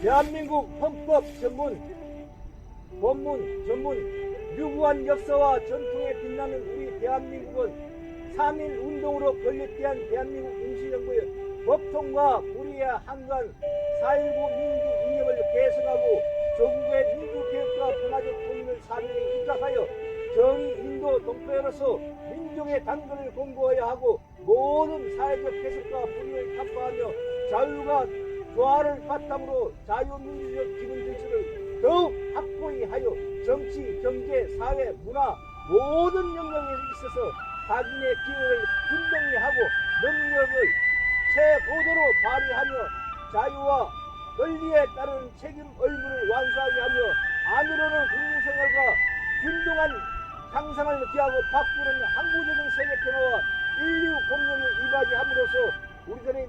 대한민국 헌법 전문, 본문 전문, 유구한 역사와 전통에 빛나는 우리 대한민국은 3일 운동으로 건립된 대한민국 임시정부의 법통과 불의의 한간 4.19 민주 이념을 개선하고 조국의 민주개혁과 평화적 통일을 사명에 입각하여 정의 인도 동포로서 민족의 단거를 공고해야 하고 모든 사회적 개선과 불의를 타파하며 자유가 조화를 바탕으로 자유민주적 기본 질서를 더욱 확고히 하여 정치, 경제, 사회, 문화 모든 영역에 있어서 자기의 기회를 분명히 하고 능력을 최고도로 발휘하며 자유와 권리에 따른 책임 의무를 완수하게 하며 안으로는 국민생활과 균등한 향상을 기하고 밖으로는 항구적인 세계 평화와 인류 공존에 이바지함으로써 우리들의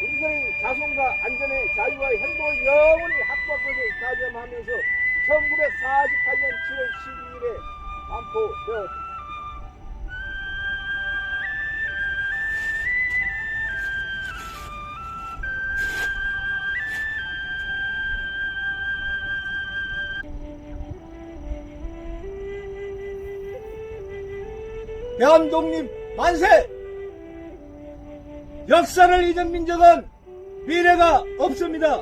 우리들의 자손과 안전의 자유와 행복을 영원히 확보할 것을 다짐하면서 1948년 7월 12일에 반포되었습니다. 대한독립 만세! 역사를 잊은 민족은 미래가 없습니다.